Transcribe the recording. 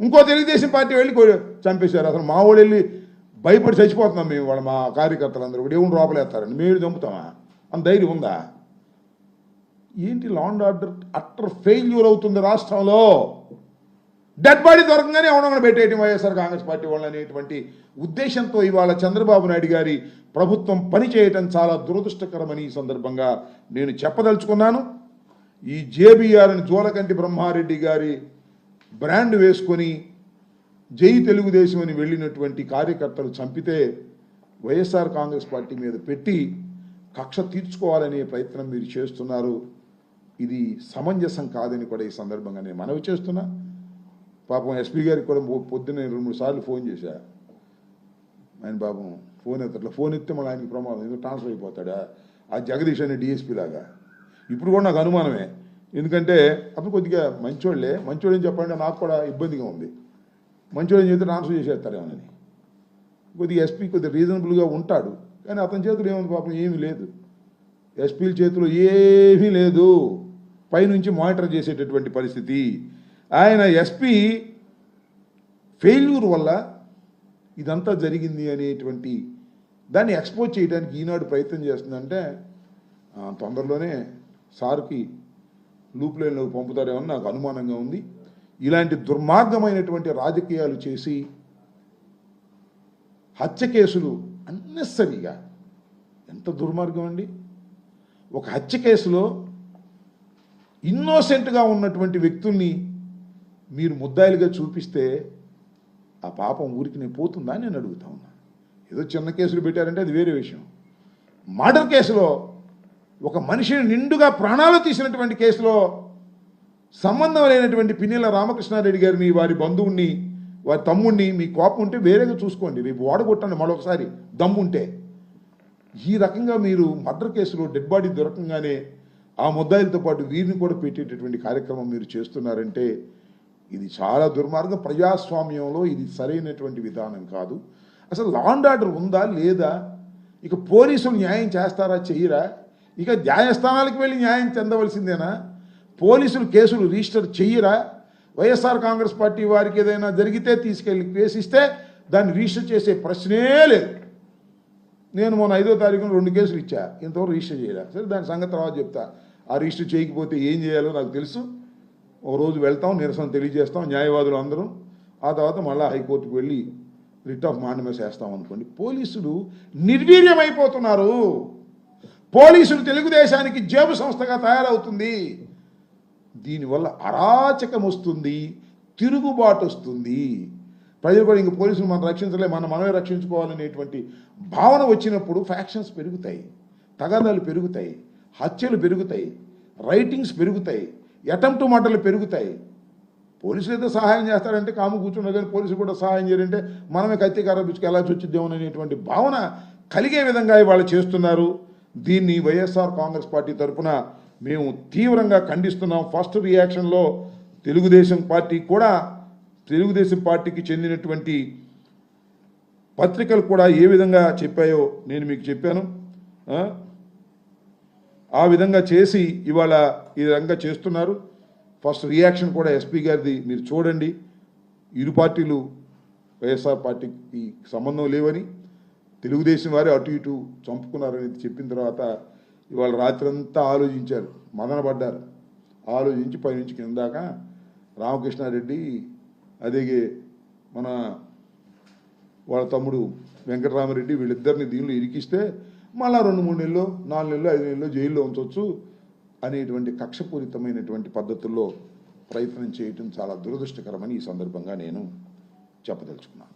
ఇంకో తెలుగుదేశం పార్టీ వెళ్ళి చంపేశారు. అసలు మా వాళ్ళు వెళ్ళి భయపడి చచ్చిపోతున్నాం మేము వాళ్ళ మా కార్యకర్తలందరూ కూడా ఏమి లోపలేస్తారండి మేము చంపుతామా? అంత ధైర్యం ఉందా? ఏంటి లాండ్ ఆర్డర్ అట్టర్ ఫెయిల్యూర్ అవుతుంది రాష్ట్రంలో? డెడ్ బాడీ దొరకగానే అవునమని పెట్టేయటం వైఎస్ఆర్ కాంగ్రెస్ పార్టీ వాళ్ళు అనేటువంటి ఉద్దేశంతో ఇవాళ చంద్రబాబు నాయుడు గారి ప్రభుత్వం పని చేయటం చాలా దురదృష్టకరమని ఈ సందర్భంగా నేను చెప్పదలుచుకున్నాను. ఈ జేబీఆర్ని జోలకంటి బ్రహ్మారెడ్డి గారి బ్రాండ్ వేసుకొని జై తెలుగుదేశం అని వెళ్ళినటువంటి కార్యకర్తలు చంపితే వైఎస్ఆర్ కాంగ్రెస్ పార్టీ మీద పెట్టి కక్ష తీర్చుకోవాలనే ప్రయత్నం మీరు చేస్తున్నారు. ఇది సమంజసం కాదని కూడా ఈ సందర్భంగా నేను మనవి చేస్తున్నా. పాపం ఎస్పీ గారికి కూడా పొద్దున్న రెండు మూడు సార్లు ఫోన్ చేశా. ఆయన పాపం ఫోన్ ఎత్తట్లా. ఫోన్ ఎత్తే మళ్ళీ ఆయనకి ప్రమాదం. ఎందుకు ట్రాన్స్ఫర్ అయిపోతాడా? ఆ జగదీష్ అనే డిఎస్పీ లాగా. ఇప్పుడు కూడా నాకు అనుమానమే. ఎందుకంటే అప్పుడు కొద్దిగా మంచోళ్ళే. మంచోళ్ళని చెప్పండి నాకు కూడా ఇబ్బందిగా ఉంది. మంచోళ్ళని చెప్తే ట్రాన్స్ఫర్ చేసేస్తారేమోనని కొద్దిగా ఎస్పీ కొద్దిగా రీజనబుల్గా ఉంటాడు. కానీ అతని చేతిలో ఏముంది పాపం ఏమీ లేదు. ఎస్పీల చేతిలో ఏమీ లేదు. పైనుంచి మానిటర్ చేసేటటువంటి పరిస్థితి. ఆయన ఎస్పీ ఫెయిల్యూర్ వల్ల ఇదంతా జరిగింది అనేటువంటి దాన్ని ఎక్స్పోజ్ చేయడానికి ఈనాడు ప్రయత్నం చేస్తుందంటే తొందరలోనే సార్కి లూప్ లైన్లోకి పంపుతారేమో నాకు అనుమానంగా ఉంది. ఇలాంటి దుర్మార్గమైనటువంటి రాజకీయాలు చేసి హత్య కేసులు అన్నెసరిగా ఎంత దుర్మార్గం అండి? ఒక హత్య కేసులో ఇన్నోసెంట్గా ఉన్నటువంటి వ్యక్తుల్ని మీరు ముద్దాయిలుగా చూపిస్తే ఆ పాపం ఊరికి నేను పోతుందా నేను అడుగుతా ఉన్నా. ఏదో చిన్న కేసులు పెట్టారంటే అది వేరే విషయం. మర్డర్ కేసులో ఒక మనిషిని నిండుగా ప్రాణాలు తీసినటువంటి కేసులో సంబంధం లేనటువంటి పిన్నెల రామకృష్ణారెడ్డి గారిని వారి బంధువుణ్ణి వారి తమ్ముడిని మీ కోపం ఉంటే వేరేగా చూసుకోండి. రేపు ఓడగొట్టండి మరొకసారి. దమ్ముంటే ఈ రకంగా మీరు మర్డర్ కేసులో డెడ్ బాడీ దొరకంగానే ఆ ముద్దాయిలతో పాటు వీరిని కూడా పెట్టేటటువంటి కార్యక్రమం మీరు చేస్తున్నారంటే ఇది చాలా దుర్మార్గం. ప్రజాస్వామ్యంలో ఇది సరైనటువంటి విధానం కాదు. అసలు లాండ్ ఆర్డర్ ఉందా లేదా? ఇక పోలీసులు న్యాయం చేస్తారా చెయ్యరా ఇక న్యాయస్థానాలకు వెళ్ళి న్యాయం చెందవలసిందేనా? పోలీసులు కేసులు రిజిస్టర్ చెయ్యరా? వైఎస్ఆర్ కాంగ్రెస్ పార్టీ వారికి ఏదైనా జరిగితే తీసుకెళ్ళి కేసు ఇస్తే దాన్ని రిజిస్టర్ చేసే ప్రశ్నే లేదు. నేను మొన్న ఐదో తారీఖున రెండు కేసులు ఇచ్చా. ఇంతవరకు రిజిస్టర్ చేయలే. సరే దాని సంగతి తర్వాత చెప్తా. ఆ రిజిస్టర్ చేయకపోతే ఏం చేయాలో నాకు తెలుసు. ఒక రోజు వెళ్తాం నిరసన తెలియజేస్తాం న్యాయవాదులు అందరం. ఆ తర్వాత మళ్ళీ హైకోర్టుకు వెళ్ళి రిట్ ఆఫ్ మాండమస్ వేస్తాం అనుకోండి. పోలీసులు నిర్వీర్యమైపోతున్నారు. పోలీసులు తెలుగుదేశానికి జేబు సంస్థగా తయారవుతుంది. దీనివల్ల అరాచకం వస్తుంది తిరుగుబాటు వస్తుంది. ప్రజలు కూడా ఇంక పోలీసులు మనం రక్షించలే మనం మనమే రక్షించుకోవాలనేటువంటి భావన వచ్చినప్పుడు ఫ్యాక్షన్స్ పెరుగుతాయి తగాదాలు పెరుగుతాయి హత్యలు పెరుగుతాయి రైటింగ్స్ పెరుగుతాయి అటెంప్ట్ మాటలు పెరుగుతాయి. పోలీసులు ఏదో సహాయం చేస్తారంటే కాము కూర్చున్నారు కానీ పోలీసులు కూడా సహాయం చేయాలంటే మనమే కత్తి కర్రపించుకు వెళ్ళాల్సి వచ్చిద్దేమో అనేటువంటి భావన కలిగే విధంగా ఇవాళ చేస్తున్నారు. దీన్ని వైఎస్ఆర్ కాంగ్రెస్ పార్టీ తరఫున మేము తీవ్రంగా ఖండిస్తున్నాం. ఫస్ట్ రియాక్షన్లో తెలుగుదేశం పార్టీ కూడా తెలుగుదేశం పార్టీకి చెందినటువంటి పత్రికలు కూడా ఏ విధంగా చెప్పాయో నేను మీకు చెప్పాను. ఆ? విధంగా చేసి ఇవాళ ఈ విధంగా చేస్తున్నారు. ఫస్ట్ రియాక్షన్ కూడా ఎస్పీ గారిది మీరు చూడండి. ఇరు పార్టీలు వైఎస్ఆర్ పార్టీకి సంబంధం లేవని. తెలుగుదేశం వారే అటు ఇటు చంపుకున్నారని చెప్పిన తర్వాత ఇవాళ రాత్రంతా ఆలోచించారు మదనపడ్డారు. ఆలోచించి పైనుంచి కింద దాకా రామకృష్ణారెడ్డి అదే మన వాళ్ళ తమ్ముడు వెంకటరామరెడ్డి వీళ్ళిద్దరిని దీనిలో ఇరికిస్తే మళ్ళా రెండు మూడు నెలలు నాలుగు నెలలు ఐదు నెలలు జైల్లో ఉంచవచ్చు అనేటువంటి కక్షపూరితమైనటువంటి పద్ధతుల్లో ప్రయత్నం చేయటం చాలా దురదృష్టకరమని ఈ సందర్భంగా నేను చెప్పదలుచుకున్నాను.